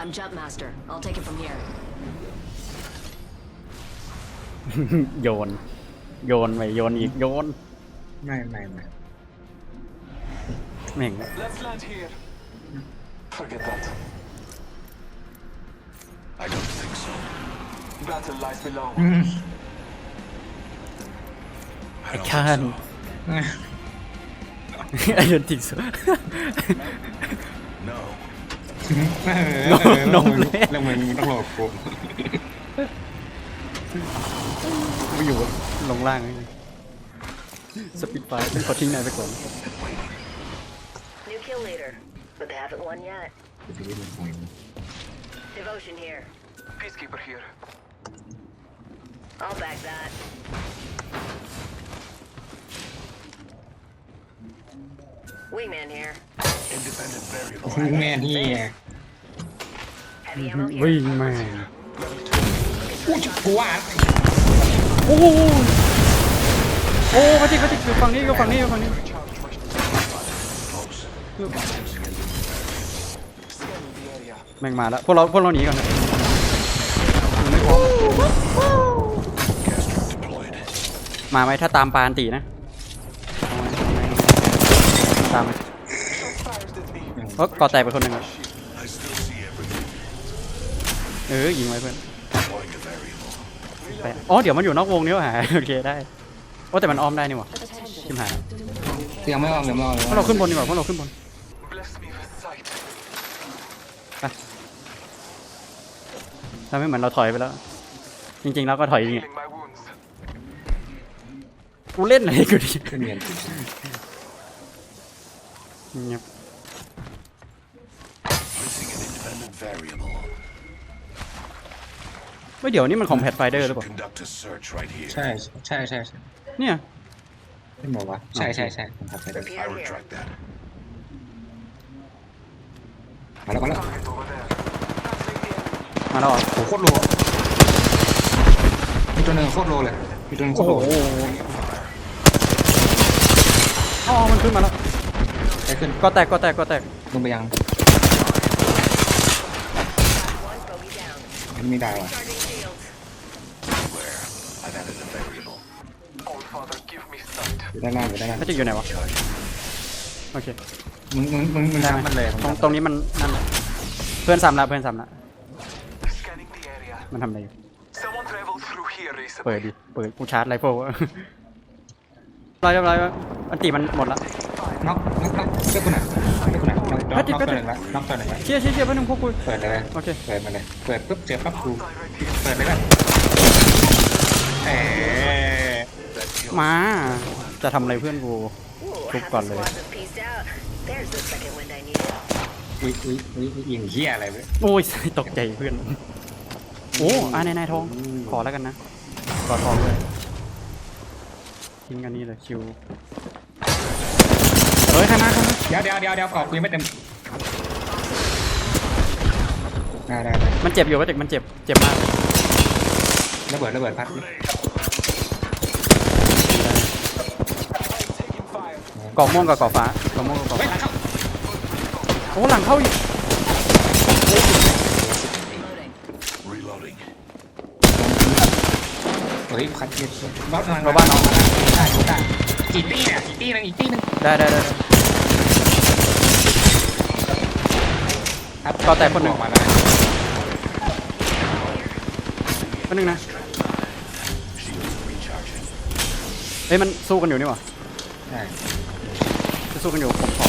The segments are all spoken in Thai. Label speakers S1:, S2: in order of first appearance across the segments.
S1: I'm jump master. I'll take it from here.
S2: โยน โยนไปโยนอีกโยน
S3: ไม่ไม่ไม่
S2: แม่ง
S4: Let's land here. Forget that.
S5: I don't think so.
S4: Battle lies below.
S3: อืม
S5: I
S2: ไอ้
S5: don't
S2: ข้าน
S5: think
S2: ไอ้เดนติกส์
S5: so. No.
S3: เออเออ
S2: นม
S3: แล้วมึง
S2: เลย
S3: แล้วมึงต้องหลบกู
S2: ไม่อยู่ลงล่างเลยสปิดไฟเป็นขอทิ้งนายไปก่อน
S1: New kill leader, but they haven't won yet.
S3: กูจะวิ่งลงไป
S1: Devotion here.
S4: Peacekeeper here.
S1: I'll back that. Wingman here.
S5: Independent variable.
S3: แม่ที่
S1: Heavy ammo here.
S2: วิ่งแม่ง
S3: กูกูว่า
S2: โอ้โหโอ้มาจิกมาจิกอยู่ฝั่งนี้ก็ฝั่งนี้ก็ฝั่งนี้
S4: Scanning the area.
S2: แม่งมาแล้วพวกเราพวกเราหนีก่อนนะยังไม่พร้อม
S5: Gas trap deployed.
S2: มาไหมถ้าตามปานตีนะ ตามไหม
S4: Shots fired at me.
S2: เออก่อแตกไปคนหนึ่งอะ
S5: I still see everything.
S2: เออยิงไว้เพื่อน
S5: Deploying a variable.
S2: ไปอ๋อเดี๋ยวมันอยู่นอกวงนี่ว่ะโอเคได้โอ้แต่มันอ้อมได้นี่หว่าชิมหาย
S3: เสียงไม่ออกเสียงไม่ออกเลย
S2: พวกเราขึ้นบนดีกว่าพวกเราขึ้นบน
S4: Bless me with sight.
S2: ทำให้เหมือนเราถอยไปแล้ว จริงๆเราก็ถอยอย่างเงี้ย
S4: Healing my wounds.
S2: กูเล่นอะไรกูดิ
S3: ขึ้น เรียนติด
S2: เงียบ
S5: Placing an independent variable.
S2: ไม่เดี๋ยวนี่มันของแพดไฟเดอร์หรือเปล่า
S5: Conduct a search right here.
S3: ใช่ใช่ใช่ใช่
S2: เนี่ย
S3: ไม่บอกว่าใช่ใช่ใช่ผมขับไปได้
S5: I
S1: Repair here.
S5: retract that.
S3: มาแล้วมาแล้ว
S4: Target over there. Passing the enemy.
S2: มาแล้วเหรอ
S3: โหโคตรโลอะมีตัวหนึ่งโคตรโลเลยมีตัวหนึงโคตรโล
S2: อ๋อมันขึ้นมาแล้ว
S3: ใช้ ขึ้น
S2: ก็แตกก็แตกก็แตก
S3: ลงไปยัง
S1: One bogey down.
S3: มันไม่ได้ว่ะ
S1: Charging shields.
S5: Where? I've added a variable.
S4: Old father, give me sight.
S3: อยู่ด้านล่างอยู่ด้านล่าง
S2: ไม่จะอยู่ไหนวะ
S5: Charge.
S2: โอเค
S3: มึงมึงมึงมึง
S2: ได้ไหม
S3: ทำมันเลย
S2: ตรงตรงนี้มันนั่นแหละเพื่อนซ้ำละเพื่อนซ้ำละ
S4: Scanning the area.
S2: มันทำอะไรอยู่
S4: Someone traveled through here
S2: เปิด
S4: recently.
S2: ดิเปิดกูชาร์จไรเฟิลเราจะอะไรอันตีมันหมดละ
S3: น็อกน็อกน็อก เจ้าคุณอะเจ้าคุณอะน็อกน็อก
S2: แพทย์ดิ
S3: น็อก
S2: แพทย์
S3: ตัว
S2: ดิ
S3: หนึ่งละน็อกตัวหนึ่งละ
S2: เชี่ยเชี่ยเชี่ยเพื่อนหนึ่งพวกกู
S3: เปิดเลย
S2: โอเค
S3: เปิดมาเลยเปิดปุ๊บเจอปั๊บกู
S4: Direct here.
S3: เปิดเลยแบบเอ๊ะ
S2: มาจะทำอะไรเพื่อนกู
S1: Ooh,
S2: Cool
S1: half
S2: call,
S1: the
S2: Lily.
S1: squads have pieced out. There's the second wind I needed.
S3: อุ้ยอุ้ยอุ้ยอุ้ยยิงเหี้ยอะไรเว้ย
S2: โอ้ยตกใจเพื่อนโอ้อานายนายทองขอแล้วกันนะขอทองเลยทิ้งอันนี้เลยคิวเฮ้ยใครมาใครมา
S3: เดี๋ยวเดี๋ยวเดี๋ยวเดี๋ยวกรอบกูยังไม่เต็มได้ได้ได้
S2: มันเจ็บอยู่ว่าเด็กมันเจ็บเจ็บมากเลย
S3: ระเบิดระเบิดพัด
S4: Taking fire.
S2: กรอกม่วงกับกรอกฟ้ากรอกม่วงกับกรอก
S3: เฮ้ย
S2: ฟ้า
S3: หลังเข้า
S2: โอ้หลังเข้าอีก
S1: Reloading.
S5: Reloading.
S3: เฮ้ยพัดเย็ดบ้าน
S2: เราบ้านน้อง
S3: ได้ได้กี่ตี้เนี่ยกี่ตี้นึงอีกตี้นึง
S2: ได้ได้ได้ได้
S3: ครับ
S2: ก็แต่คนหนึ่ง
S3: ออกมาแล้ว
S2: แป๊บนึงนะ
S5: Shields recharging.
S2: เฮ้ยมันสู้กันอยู่นี่หว่า
S3: ใช่
S2: จะสู้กันอยู่ผมขอ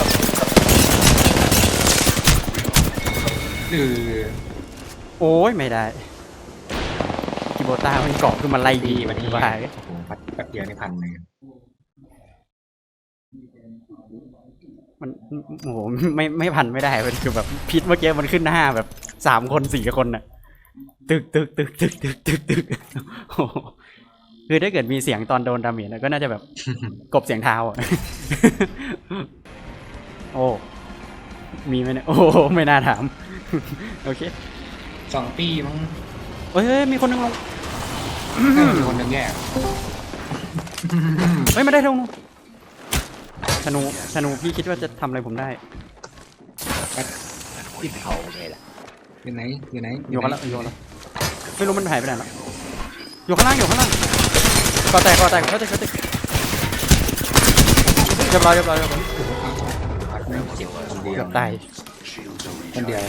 S3: หรือ
S2: โอ้ยไม่ได้กิโบต้ามันเกาะขึ้นมาไล่ดี
S3: ดี
S2: มั
S3: วันน
S2: นี้
S3: นี้
S2: ว่า
S3: โอ้โหพัดแป๊บเดียวนี่พันเลย
S2: มันโอ้โหไม่ไม่พันไม่ได้มันคือแบบพิษเมื่อกี้มันขึ้นหน้าแบบสามคนสี่คนน่ะตึกตึกตึกตึกตึกตึกตึกโอ้โหคือถ้าเกิดมีเสียงตอนโดนดาเมจก็น่าจะแบบกบเสียงเท้าอะโอ้มีไหมเนี่ยโอ้โหไม่น่าถาม โอเค
S3: สองปีมั้ง
S2: เฮ้ยเฮ้ยมีคนนึงลง
S3: เออมีคนหนึ่งแย่
S2: เฮ้ยไม่ได้ลง ธนูธนูพี่คิดว่าจะทำอะไรผมได้
S5: And waiting.
S3: อยู่ไหนอยู่ไหน
S2: อยู่กันแล้วอยู่กันแล้วไม่รู้มันหายไปไหนแล้วอยู่ข้างล่างอยู่ข้างล่างก็แตกก็แตกก็แตกก็แตกเรียบร้อยเรียบร้อยเรียบร้อย
S3: เจ็บคนเดีย
S2: เกื
S3: ว
S2: อบตาย
S5: Shields are
S3: คนเดียว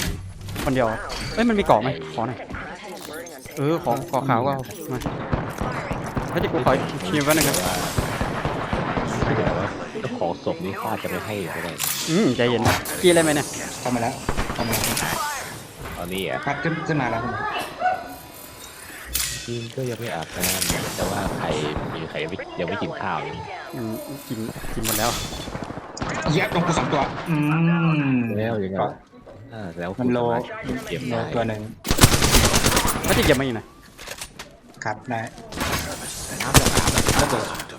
S2: คนเดียวเอ้ยมันมีเกาะไหมขอหน่อยเออขอขอขาวก็เอามาถ้าจะกูขอคิวไว้หนึ่งครับ
S6: ไม่ได้ว่า เจ้าของศพนี่เขาอาจจะไม่ให้ก็ได้
S2: อืมใจเย็นกี้อะไรไหมเนี่ย
S3: เข้ามาแล้วเข้ามาแล้ว
S6: ตอนนี้อะ
S3: พัดขึ้นขึ้นมาแล้ว
S6: จริงก็ยังไม่อาบน้ำแต่ว่าใครมีใครยังไม่ยังไม่กินข้าวอยู่
S2: อืมกินกินหมดแล้ว
S3: เหี้ยลงกูสองตัวอืม
S6: แล้วยังไงอ่าแล้ว
S3: มันโล
S6: เก็บ
S3: โล
S6: ได้
S3: ตัวหนึ่ง
S2: ถ้าจะเก็บมาอยู่ไหน
S3: ครับได้ระเบิดใ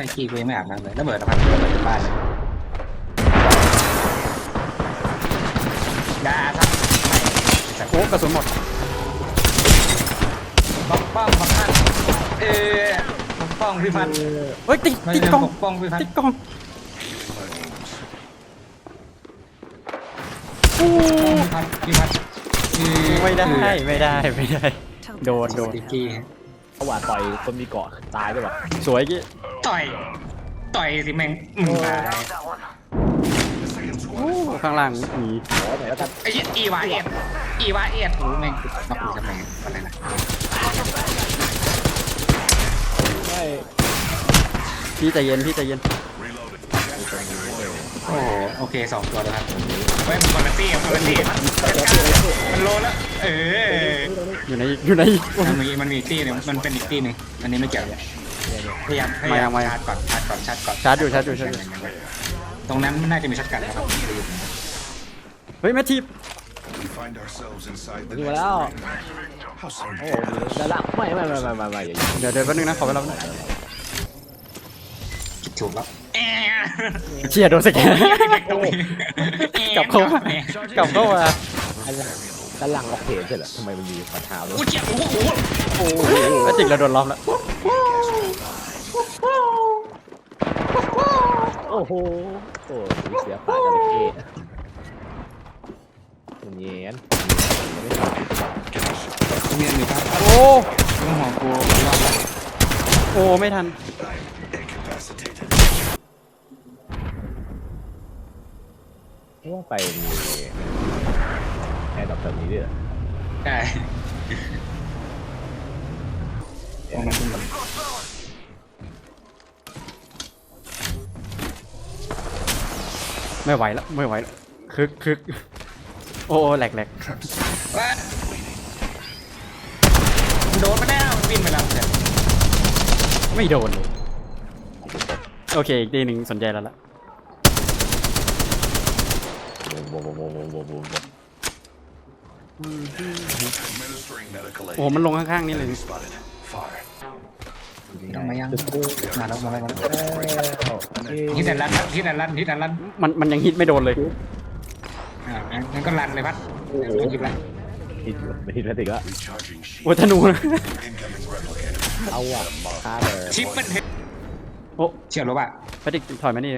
S3: ช่ขี้กูยังไม่อาบน้ำเลยระเบิดนะครับระเบิดในบ้านเลยด่าครับไม่
S2: โอ้กระสุนหมด
S3: ปกป้องปกป้องเออปกป้องพี่พันธุ์
S2: เฮ้ยติด
S3: ไม่
S2: ติด
S3: ได้
S2: กล้อง
S3: ปกป้องพี่พัน
S2: ติด
S3: ธุ์
S2: กล้องอู้
S3: พี่พันธุ์พี่พันธุ์อือ
S2: ไม่ได้ไม่ได้ไม่ได้ โดนโดน
S3: ดิกกี้
S6: เขาว่าต่อยคนมีเกาะตายด้วยป่ะ
S2: สวยกี้
S3: ต่อย ต่อยสิแม่งมึงตาย
S4: That one.
S2: อู้ข้างล่างมี
S6: ขอหน่อยแล้วกัน
S3: ไอ้เหี้ยอีวาเอ็ดอีวาเอ็ดโอ้แม่งมาคุยทำไมอะไรนะ
S6: ไม่
S2: พี่ใจเย็นพี่ใจเย็น
S3: โอ้โหโอเคสองตัวแล้วครับเฮ้ยมันคนละตี้คนละตี้มันโลแล้วเออ
S2: อยู่ในอยู่ใน
S3: มันมีมันมีตี้หนึงมันเป็นอีกตี้หนึงอันนี้ไม่เกี่ยว พยายามพยายามชาร์จก่อนชาร์จก่อนชาร์จก่อน
S2: ชาร์จอยู่ชาร์จอยู่ชาร์จอยู่
S3: ตรงนั้นน่าจะมีช็อตกันนะครับ
S2: เฮ้ยแม่ทีบ
S5: We find ourselves inside the
S6: ยิง
S5: next
S6: มาแล้ว
S5: ring. How
S6: โอ้
S5: serendipitous.
S6: ด้านล่างไม่ไม่ไม่ไม่ไม่ไม่อย่ายิง
S2: เดี๋ยวเดี๋ยวแป๊บนึงนะขอเวลาแป๊บนึง
S3: คิดถูกแล้วแอะ
S2: เชียร์โดนสแกนกลับเข้ามากลับเข้ามา
S6: ด้านล่างล็อกเพจใช่เหรอทำไมมันมีปัญหาด้วย
S3: อู้เจี๊ยบโอ้โห
S2: แม่จิกเราโดนล้อมแล้ว
S6: โอ้โห โอ้ยเสียปลาจระเข้เงียน
S3: เมียนอยู่ครับ
S2: โอ้
S3: ต้องห่วงกูรอดแล้ว
S2: โอ้ไม่ทัน
S5: Incapacitated.
S6: ว่าไปมีแอร์ดรอปแบบนี้ด้วยเห
S3: ไม่
S2: ไหวแล้วไม่ไหวแล้วคึกคึกโอ้แหลกแหลก
S3: ว่าโดนไปแล้วบินไปแล้วเนี่ย
S2: ไม่โดนเลยโอเคอีกทีหนึ่งสนใจแล้วล่ะ
S6: โว้โว้โว้โว้โว้โว้โว้
S5: Administering medical
S2: โอ้โห
S5: aid.
S2: มันลงข้างๆนี่เลย
S3: ที่มายังมแล้วมาแล้วมาล้วฮิตแต่ลันครับฮิแต่ลันฮิตแต่ลัน
S2: มันมันยังฮิตไม่โดนเลย
S3: อ่างั้นก็ลันเลยพัดโดนยละ
S6: ฮิตไม่ฮิตแล้วติก
S5: ละ
S2: โอ้ธนูนะ
S6: เอาอะ
S3: ชิปมันเห็น
S2: โอ้
S3: เฉียดรถอะ
S2: พัติกถอยมานี่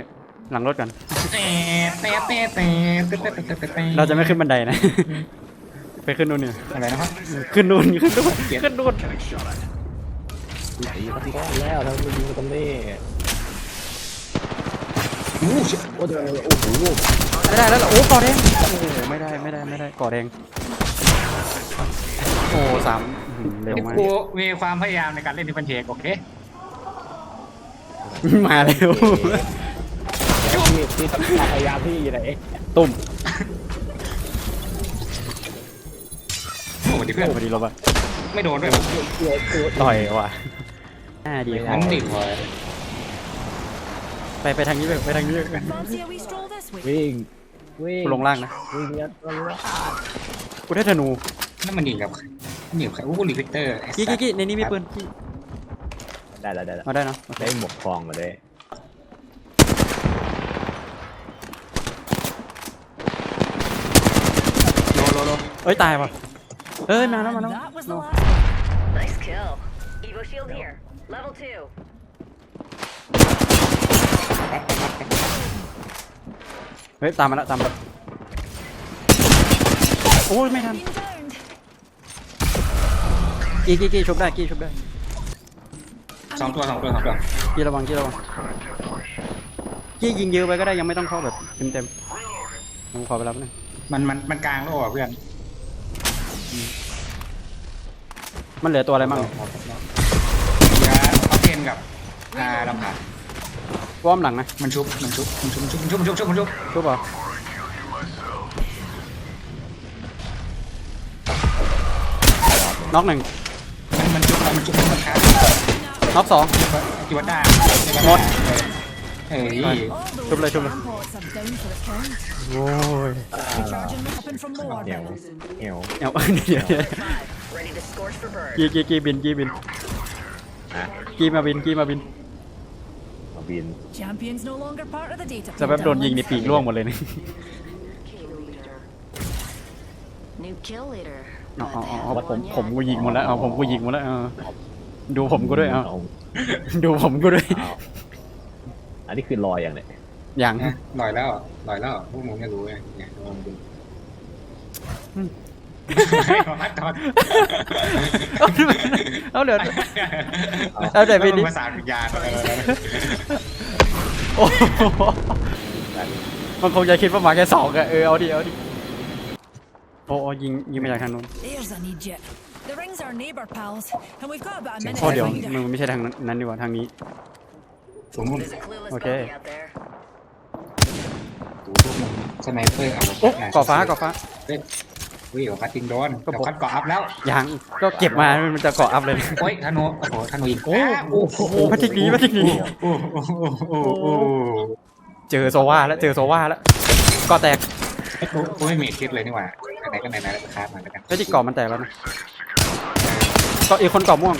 S2: หลังรถกัน
S3: เรา
S2: จะไม่ขึ้นบันไดนะ ไปขึ้นนู่นเนี่ย
S3: อะไรนะครับ
S2: ขึ้นนู่นขึ้นนู่นขึ้นนู่น
S6: ไหนปฏิวัติแล้วทำไมยิงตรงนี้
S3: อู้ชิ
S6: โอ้โหโอ้โห
S2: ไม่ได้แล้วเหรอโอ้ก่อแดงโอ้ไม่ได้ไม่ได้ไม่ได้ก่อแดงโอ้สามอื้อหือเร็วมาก
S3: กูมีความพยายามในการเล่นดิฟันเชกโอเค
S2: มาเร็ว
S6: ที่ที่ต้องพยายามที่อยู่ไหน
S2: ตุ่ม
S3: โอ้ดิเพื่อน
S2: โอ้พอดีลบอะ
S3: ไม่โดนด้วย
S2: ต่อยว่ะ น่าดี
S3: งั้นดิพอ
S2: ไปไปทางนี้ไปไปทางนี้
S7: Fancy a wee stroll this way?
S6: วิ่งวิ่ง
S2: กูลงล่างนะ
S6: วิ่งเนี้ยลงล่าง
S2: กูได้ธนู
S3: นั่นมันยิงกับมันยิงกับใครอู้รีพิเตอร์
S2: กี้กี้กี้ในนี้มีปืนกี้
S6: ได้แล้วได้แล้ว
S2: มาได้เนาะ
S6: ได้หมวกทองมาด้วย
S2: โลโลโลเอ้ยตายว่ะเอ้ยมาแล้วมาแล้ว
S7: That was the last.
S1: Nice kill. Evo shield here. Level two.
S2: เฮ้ยตามมาแล้วตามมาแล้วโอ้ยไม่ทัน
S7: Been down.
S2: กี้กี้กี้ชุบได้กี้ชุบได้
S3: สองตัวสองตัวสองตัว
S2: กี้ระวังกี้ระวังกี้ยิงเยอะไปก็ได้ยังไม่ต้องเข้าแบบเต็มเต็มๆผมขอไปรับหนึง
S3: มันมันมันกลางแล้วอะเพื่อน
S2: มันเหลือตัวอะไรบ้าง
S3: เหลือเอาเท นกับอ่าลำบาก
S2: ว่อมหลังนะ
S3: มันชุบมันชุบมันชุบมันชุบมันชุบมันชุบมันชุบ
S2: ชุบเหรอน็อกหนึ่ง
S3: มันมันชุบมันชุบมันค้า
S2: น็อกสอง
S3: จิวัตด้า
S2: หมด
S3: เอ้ย
S7: All
S2: Chụp lại,
S7: those
S2: chụp lại.
S7: ramparts are down for the count.
S2: โอ้ย
S7: Recharging my weapon from more.
S6: เหนียวเหนียว
S2: เอาเดี๋ยวเดี๋ยว
S1: Five. Ready to scorch for bird.
S2: กี้กี้กี้บินกี้บิน
S6: อะ
S2: กี้มาบินกี้มาบิน
S6: มาบิน
S7: Champions no longer part of the data.
S2: จะแบบโดนยิงในปีกร่วงหมดเลยนะ
S1: Kill leader. New kill leader.
S2: อ๋อ
S1: But
S2: อ๋อ
S1: they
S2: อ๋อ
S1: haven't
S2: ผม
S1: won
S2: ผม
S1: yet.
S2: กูยิงหมดแล้วเอาผมกูยิงหมดแล้วเออดูผมกูด้วยเอาดูผมกูด้วย
S6: อ้าวอันนี้คือลอยอย่างเนี่ย
S2: อย่าง
S3: นะลอยแล้วลอยแล้วพวกมึงไม่รู้ไงเนี่ยลองดู พัดทอด
S2: เอาเดี๋ยวเอาเดี๋ยวไปดิ
S3: ภาษาวิญญาณอะไรนะ
S2: โอ้โหมันคงจะคิดว่ามาแค่สองอะเออเอาดิเอาดิโอ้โอ้ยิงยิงมาจากทางนู้น
S7: There's an Egypt. The ring's our neighbour, pals, and we've got about a minute
S2: โอ้
S7: to
S2: เดี๋ยว
S7: find
S2: มัน
S7: her.
S2: ไม่ใช่ทางนั้นดีกว่าทางนี้
S3: ผมมึง
S1: There's a clueless
S2: Okay.
S1: bogey out there.
S3: ดูพวกมึงสไนเปอร์เอา
S2: โอ้ก่อฟ้าก่อฟ้า
S3: เฮ้ย เฮ้ยเดี๋ยวพัดจริงโดน
S2: ก็
S3: เดี๋ย
S2: ผม
S3: วพัดเกาะอัพแล้ว
S2: ยังก็เก็บมามันจะเกาะอัพเลย
S3: โอ้ยธนูโอ้โหธนูอีก
S2: โอ้า
S3: โอ้โห
S2: โหพัทิกหนีพัทิกหนี
S3: โอ้โหโอ้โหโอ้โหโอ้โห
S2: เจอโซว่าแล้วเจอโซว่าแล้วก็แตก
S3: กูกูไม่มีคิดเลยนี่หว่าไหนๆก็ไหนๆแล้วคาดมาแล้วกัน
S2: แล้วที่เกาะมันแตกแล้วนะก็อีกคนเกาะม่วง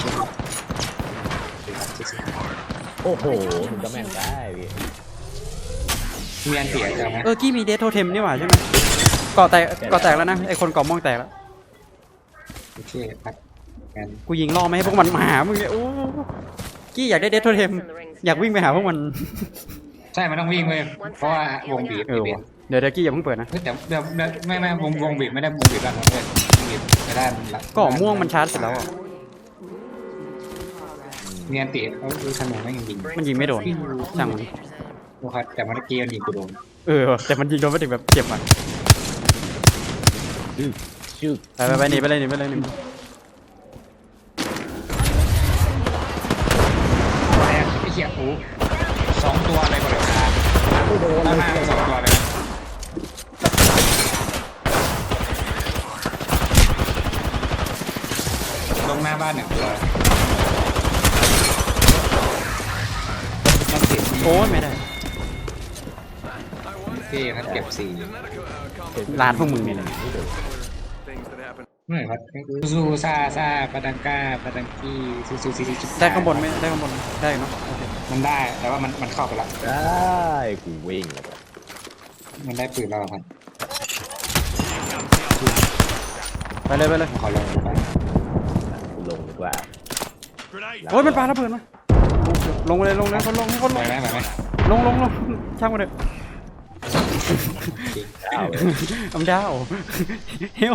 S6: โอ้โหมันก็แม่นได้พี่
S3: มีอันเสียจังไหม
S2: เออกี้มีเดทโทเทมนี่หว่าใช่ไหม เกาะแตกเกาะแตกแล้วนะไอคนเกาะม่วงแตกแล้ว
S3: โอเคพัดกัน
S2: กูยิงล่อไม่ให้พวกมันมาหามึงเนี่ยโอ้กี้อยากได้เดทโทเทมอยากวิ่งไปหาพวกมัน
S3: ใช่มันต้องวิ่งเลยเพราะว่าวงบีบ
S2: เออ
S3: บีบ
S2: ว่ะเดี๋ยวเดี๋ยวกี้อย่าเพิ่งเปิดนะ
S3: เฮ้ยแต่เดี๋ยวเดี๋ยวไม่ไม่วงวงบีบไม่ได้วงบีบแล้วนะเว้ยบีบไม่ได้มันละ
S2: เกาะม่วงมันชาร์จเสร็จแล้วอะ
S3: เนียนตีเขาดูธนูไม่ยิง
S2: มันยิงไม่โดนช่างมัน
S3: ดูครับแต่มันเมื่อกี้มันยิงกูโดน
S2: เออแต่มันยิงโดนไม่ถึงแบบเจ็บอะ
S6: ชื่อ
S2: ไปไปไปหนีไปเลยหนีไปเลยหนี
S3: แรงไอ้เหี้ยโอ้สองตัวอะไรก็เลยครับแล้วมาสองตัวเลยลงหน้าบ้านหนึ่งตัวต้องติด
S2: โอ้ยไม่ได้
S3: พี่ครับเก็บสี่
S2: ร้านพวกมึงเนี่ยนะ
S4: Things that happen.
S3: ไม่ครับซูซาซาปาดังก้าปาดังกี้ซูซูซีซี
S2: ได้ข้างบนไหมได้ข้างบนได้เนาะโอเค
S3: มันได้แต่ว่ามันมันเข้าไปละ
S6: ได้กูวิ่งแล้วก็
S3: มันได้ปืนแล้วครับ
S2: ไปเลยไปเลย
S3: ขอลองดูบ้าง
S6: กูลงดีกว่า
S5: Grenade.
S2: โอ้ยมันปาระเบิดมาลงไปเลยลงเลยคนลงให้คน
S3: ไห
S2: ล
S3: ว
S2: ง
S3: ไหมไหวไหม
S2: ลงลงลงช่างมันเถอะ
S6: เก้าเลย
S2: อำดาวเฮ้ย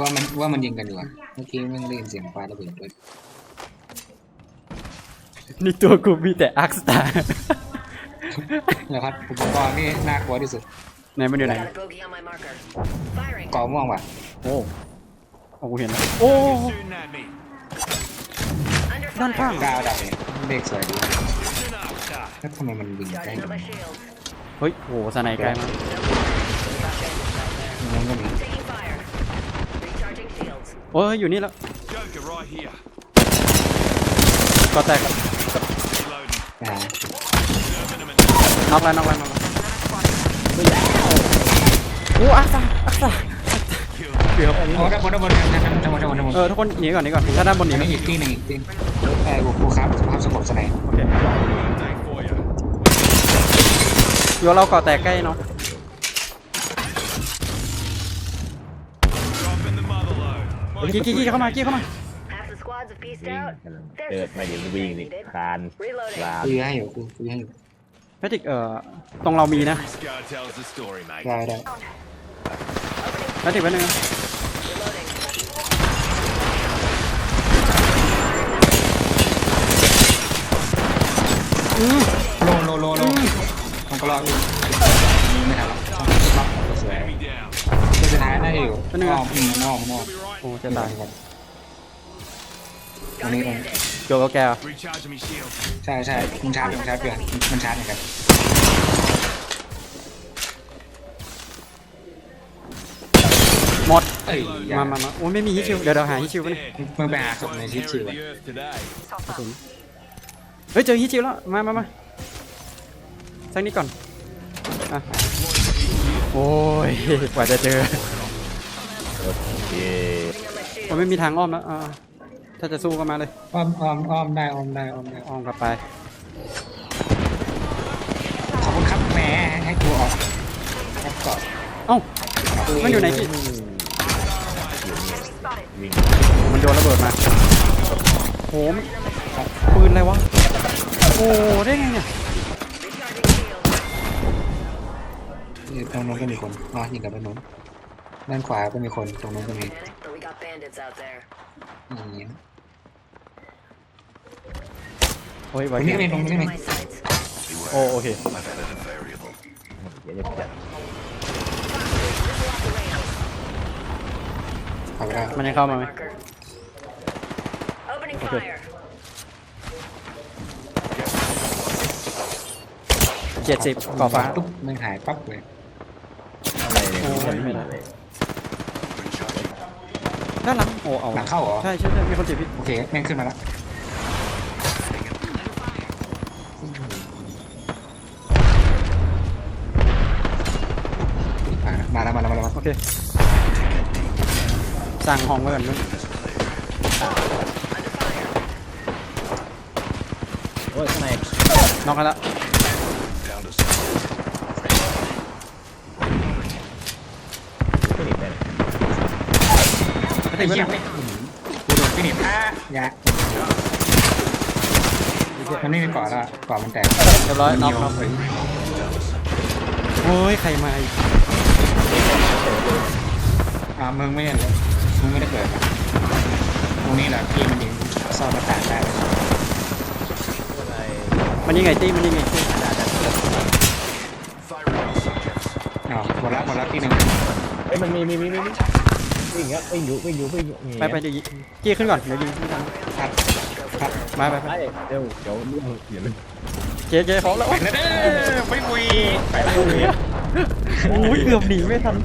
S3: ว่ามันว่ามันยิงกันอยู่อะเมื่อกี้มันได้ยินเสียงปาระเบิดด้วย
S2: นี่ตัวกูมีแต่อาร์คสตาร์
S3: นะครับอุปกรณ์ที่น่ากลัวที่สุด
S2: ไหนมันอยู่ไหน
S1: Got a bogey on my marker. Firing.
S3: กอม่วงว่ะ
S2: โอ้โอ้กูเห็นแล้วโอ้
S5: Shooting at me.
S1: Under
S2: ด้าน
S1: fire.
S2: ข้าง
S3: ดาวดับเนี่ยเลขสวยดี
S5: Enough.
S3: แล้วทำไมมันยิงได้
S1: Charging on my shield.
S2: เฮ้ยโหสไนไกลมาก
S3: มันก็มี
S1: Taking fire. Recharging shields.
S2: โอ้ยอยู่นี่แล้ว
S5: Joker right here.
S2: ก็แตก
S5: Reloading.
S3: นะฮะ
S2: น็อกแล้วน็อกแล้วน็อกแล้วโอ้อาร์คสตาร์อาร์คสตาร์เกือบ
S3: โอ้ด้านบนด้านบนด้านบนด้านบนด้านบนด้านบน
S2: เออทุกคนหนีก่อนหนีก่อนถ้าด้านบนหนี
S3: อัน
S2: ไม่
S3: นี้อีกที่หนึ่งอีกที่หนึ่งเออกูครับสภาพสงบสน
S2: โอเค
S5: Take for you.
S2: โยเราก่อแตกใกล้เนาะ
S5: Dropping the mother load.
S2: กี้กี้กี้เข้ามากี้เข้ามา
S1: Half the squads have pieced
S6: วิ่ง
S1: out.
S6: กำลังเดินไม่ได้วิ่งนี่คลานคลาน
S3: คุยให้อยู่กูคุยให้อยู่
S2: แพทริกเอ่อตรงเรามีนะ
S5: Scar tells the story, mate.
S3: ได้ได้
S2: แพทริกแป๊บนึงนะ
S3: อมอืมมันอ้อมมันอ้อม
S2: โอ้จะตาย
S3: ตรงนี้ตรงนี้
S2: โจกับแกว
S5: Recharging me shield.
S3: ใช่ใช่มันชาร์จมันชาร์จเปลี่ยนมันชาร์จเหมือนกัน
S2: หมด
S3: เอ้ยอย่
S2: มามามาโอ้ยไม่มีฮิชิวเดี๋ยวเราหาฮิชิวกัน
S5: Dead.
S3: มึงไปหาศ
S5: So
S3: พ
S5: I
S3: ในชิปชิว
S5: inherited the earth today.
S2: เฮ้ยเจอฮิชิวแล้วมามามาสักนิดก่อนอะโอ้ยกว่าจะเจอ
S6: เย้
S2: มันไม่มีทางอ้อมแล้วอ่าถ้าจะสู้ก็มาเลย
S3: อ้อมอ้อมอ้อมได้อ้อมได้อ้อมได้
S2: อ้อมกลับไป
S3: ขอบคุณครับแหมให้กูออกครับก่อน
S2: เอ้า มันอยู่ไหนพี่
S6: วิ่ง
S2: มันโดนระเบิดมาโหมันปืนอะไรวะ โอ้ได้ไงเนี่ย
S3: นี่ตรงนู้นก็มีคนอ๋อยิงกับด้านนู้น ด้านขวาก็มีคนตรงนู้นก็มี
S1: But we got bandits out there.
S3: อย่างนี้
S2: โอ้ย
S3: ต
S2: ไว้
S3: รงนี้ก็มีตรงนี้ก็มี
S1: My sights.
S2: โอ้โอเค
S6: เดี๋ยวจะจัด
S3: เข้าไปได้
S2: มันยังเข้ามาไหม
S1: Marker. Opening
S2: Okay.
S1: fire.
S2: เจ็ดสิบก่อฟ้า
S3: ตุ๊บมันหายปั๊บเลย
S6: อะไรเนี่ย
S2: โอ้ย
S6: ไม่ได้เลย
S2: ด้านหลังโอ้เอา
S3: หลังเข้าเหรอ
S2: ใช่ใช่ใช่มีคนเจ็บพี่
S3: โอเคแม่งขึ้นมาแล้วอะมาแล้วมาแล้วมาแล้วมาแล้ว
S2: โอเคสั่งห้องไว้ก่อนนู้น
S6: โอ้ยข้างใน
S2: น็อกกันแล้ว
S6: ไม่ติดเลย
S3: ไอ้เหี้ยไม่อื้อหือกูโดนฟินิชอะยะมันไม่มีเกาะแล้วอะเกาะมันแตก
S2: เรียบร้อยน็อกน็อก
S3: เฮ้ย
S2: โอ้ยใครมาอีก
S3: อ่ามึงไม่เห็นเลยมึงไม่ได้เกิดอะตรงนี้แหละพี่มันยิงซ่อนหน้าต่างได้เลย
S2: มันยังไงตี้มันยังไงตี้
S3: อ๋อหมดละหมดละที่หนึ่ง
S6: เอ้ยมันมีมีมีมีมี วิ่งอะวิ่งอยู่วิ่งอยู่วิ่งอยู่นี่
S2: ไปไปเดี๋ยวยิงจี้ขึ้นก่อนเดี๋ยวยิงขึ้นก่อน
S3: ครับครับ
S2: มาไปไป
S6: ไปเร็วเดี๋ยวเรื่องเดี๋ยวเรื่อง
S2: เจ๊เจ๊พร้อมแล้ว
S3: ไปแล้วเด้อไปคุยไปแล้ว
S2: โอ้ยเกือบหนีไม่ทัน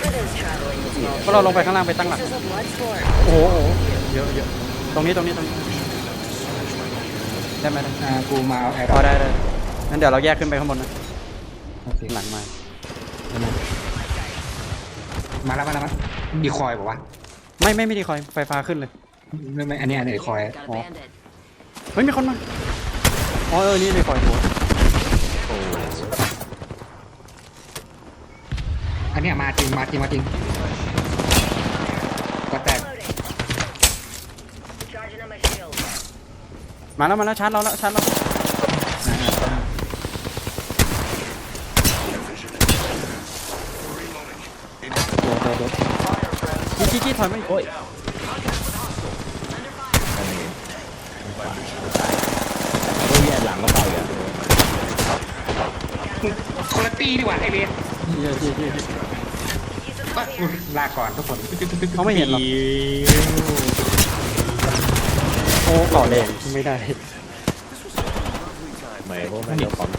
S1: Withers traveling with small
S2: เพราะเราลงไปข้างล่างไปตั้งหลัก
S1: pieces of blood sport.
S2: โอ้โหโอ้โหเยอะเยอะตรงนี้ตรงนี้ตรงนี้ได้ไหมได้
S3: อ่ากูมาเอาแอร์
S2: พอได้ได้งั้นเดี๋ยวเราแยกขึ้นไปข้างบนนะ
S3: โอเค
S2: หลังมา
S3: มาแล้วมาแล้วมาดีคอยบอกว่า
S2: ไม่ไม่ไม่ดีคอยไฟฟ้าขึ้นเลย
S3: ไม่ไม่อันนี้อันนี้ดีคอย
S1: Got a
S2: Oh.
S1: bandit.
S2: เฮ้ยมีคนมาอ๋อเออนี่ดีคอยหัว
S3: อันเนี้ยมาจริงมาจริงมาจริงก็แตก
S1: Loading. Charging on my shield.
S2: มาแล้วมาแล้วชาร์จเราแล้วชาร์จเรา
S3: ตัวตัวตัว
S2: จี้จี้จี้ถอยไม่โอ้ย
S6: โอ้ยแย่หลังก็ไปอะ
S3: คนละตีดีกว่าไอเบส
S2: จี้จี้จี้จี้
S3: ก็ลาก่อนทุกคน
S2: เขาไม่เห็นหรอก โอ้เกาะแดงไม่ได้
S6: ทำไมพวกแม่งเดี๋ยวความ